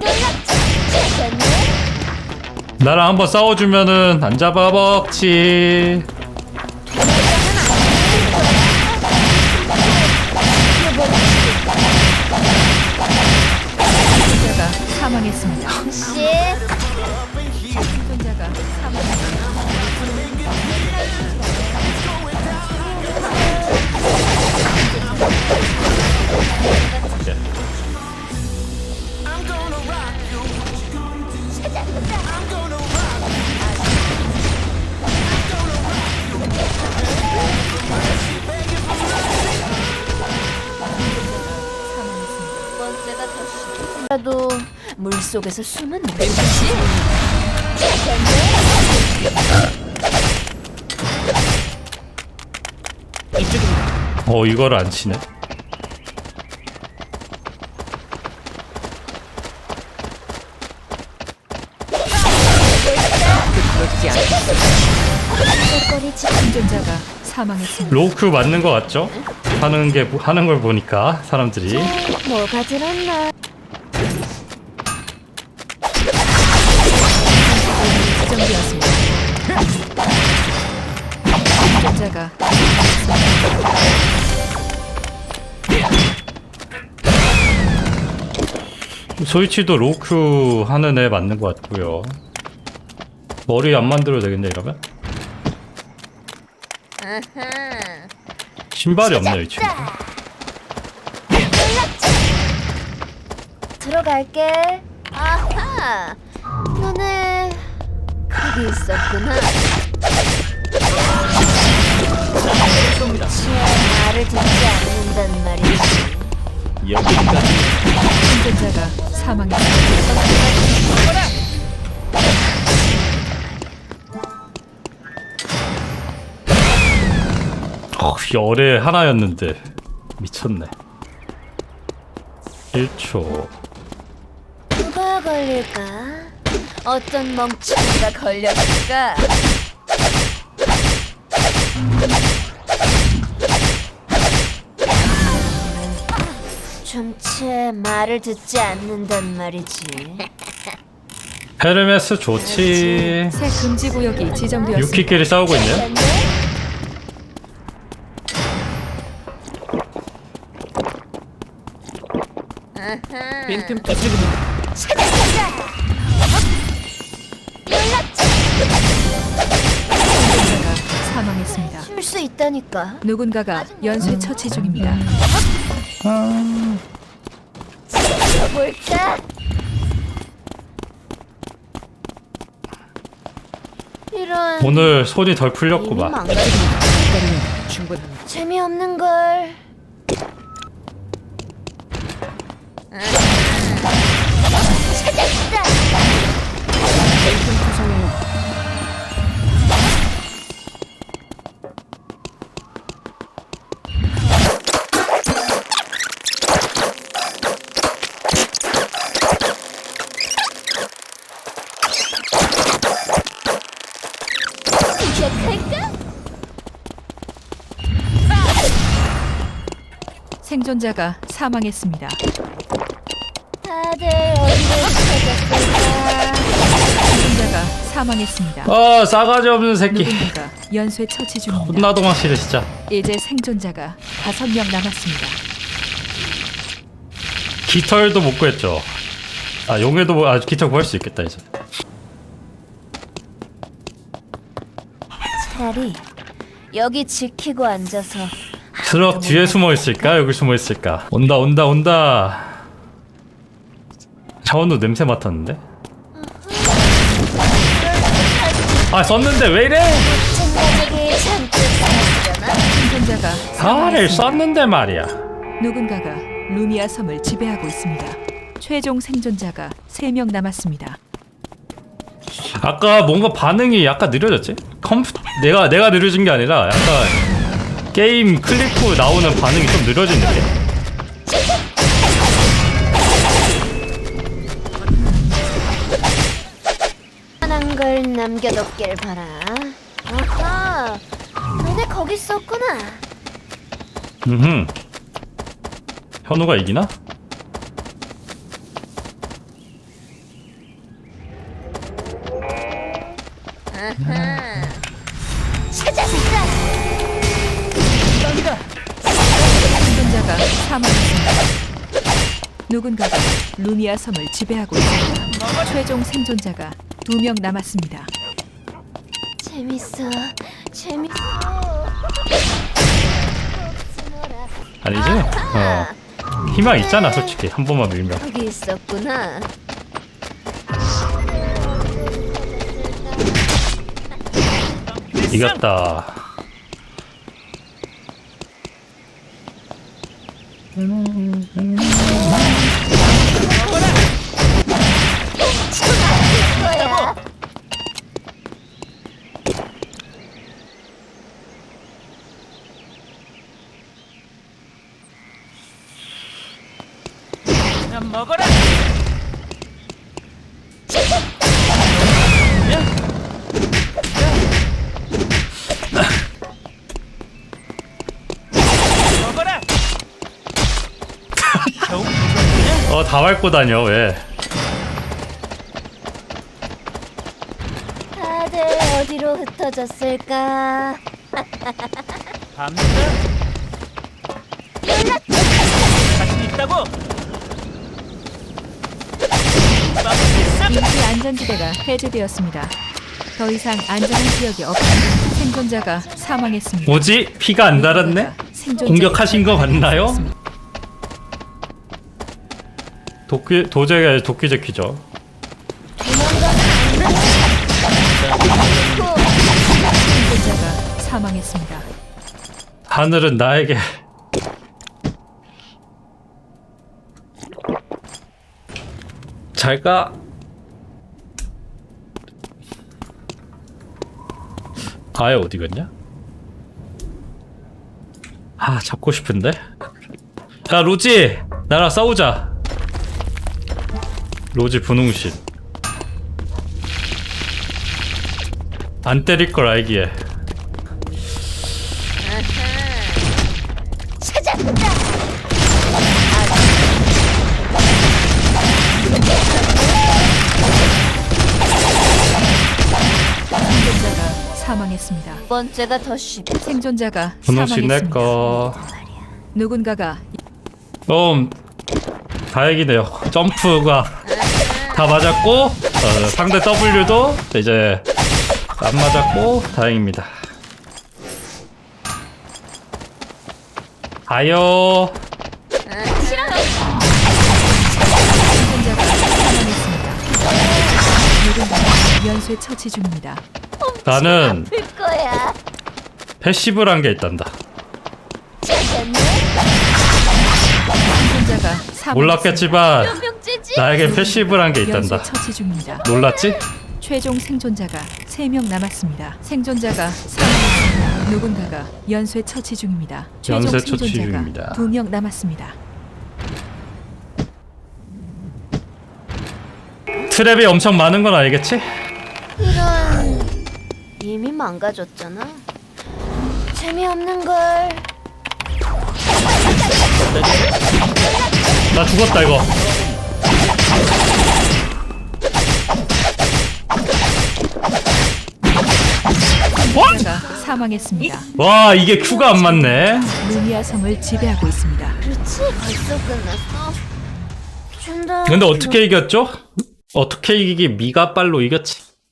찾았네. 나랑 한번 싸워주면은 안 잡아먹지. 속에서 숨은 물이지. 어 이거를 안 치네. 사망했습니다. 로크 맞는 거 같죠? 하는 게 하는 걸 보니까 사람들이 뭐가 들었나? 소이치도 로크 하는 애 맞는 거 같고요. 머리 안 만들어도 되겠네 이러면? 신발이 없네 이 친구. 들어갈게. 아하, 너네 거기 있었구나. 치아 말을 듣지 않는단 말이지. 생존자가 사망했습니다. 어, 열에 하나였는데 미쳤네. 1초. 누가 걸릴까? 어떤 멍청이가 걸렸을까? 좀채 말을 듣지 않는단 말이지. 헤르메스 좋지. 새 금지 구역이 지정되었습니다. 유키끼리 싸우고 있네요. 됐네? 빈틈. 생존자가 사망했습니다. 쉴수 있다니까. 누군가가 연쇄 처치 중입니다. 볼까? 이런 오늘 손이 덜 풀렸구만. 재미없는 걸. 찾았다. 생존자가 사망했습니다. 다들 어디를 찾았을까? 생존자가 사망했습니다. 아 싸가지 없는 새끼. 누군가가 연쇄 처치 중입니다. 혼나 도망치네 진짜. 이제 생존자가 다섯 명 남았습니다. 깃털도 못 구했죠. 아 용에도 뭐- 아 깃털 구할 수 있겠다 이제. 차라리 여기 지키고 앉아서 트럭 뒤에 숨어 있을까? 여기 숨어 있을까? 온다 온다 온다. 차원도 냄새 맡았는데? 아 썼는데 왜 이래? 잔뜩? 생존자가 사망했습니다. 썼는데 말이야. 누군가가 루미아 섬을 지배하고 있습니다. 최종 생존자가 세명 남았습니다. 아까 뭔가 반응이 약간 느려졌지? 컴퓨 내가 내가 느려진 게 아니라 약간 게임 클릭 후 나오는 반응이 좀 느려진 느낌 하는 걸 남겨뒀길 바라. 아하, 너네 거기 있었구나. 음흠 현우가 이기나? 아하. 사망했습니다. 누군가가 루미아 섬을 지배하고 있습니다. 최종 생존자가 두 명 남았습니다. 재밌어. 재밌어. 아니지? 어 희망 있잖아 솔직히 한 번만 밀면 거기 있었구나. 이겼다 그냥 먹어라. 먹어라. 다 밟고 다녀 왜 다들 어디로 흩어졌을까? 밤새. 자신 있다고. 인기 안전지대가 해제되었습니다. 더 이상 안전한 지역이 없습니다. 생존자가 사망했습니다. 뭐지? 피가 안 달았네? 공격하신 거 맞나요? 도끼 도저히 아니라 도끼 제 키죠 생존자가 사망했습니다. 하늘은 나에게 잘가 아예 어디 갔냐? 아 잡고 싶은데 야 로지 나랑 싸우자 로지 분홍신 안 때릴 걸 알기에 찾았다. 생존자가 사망했습니다. 두 번째가 더 쉽. 생존자가 사망했습니다. 내꺼 누군가가 어, 다행이네요. 점프가 다 맞았고 어, 상대 W도 이제 안 맞았고 다행입니다. 가요. 연쇄 처치 중입니다. 나는 될 거야. 패시브란 게 있단다. 몰랐겠지만 몇 명째지? 나에게 패시브란 게 있단다. 연쇄 처치 중입니다. 놀랐지? 최종 생존자가 3명 남았습니다. 생존자가 사망했습니다. 누군가가 연쇄 처치 중입니다. 최종 연쇄 처치 생존자가 중입니다. 2명 남았습니다. 트랩이 엄청 많은 건 알겠지? 이런 이미 망가졌잖아. 재미없는 걸. 나 죽었다 이거. 자가 사망했습니다. 와 이게 큐가 안 맞네. 루미아 성을 지배하고 있습니다. 그렇지 벌써 끝났어. 좀더 근데 어떻게 이겼죠? 어떻게 이기기 미가 빨로 이겼지?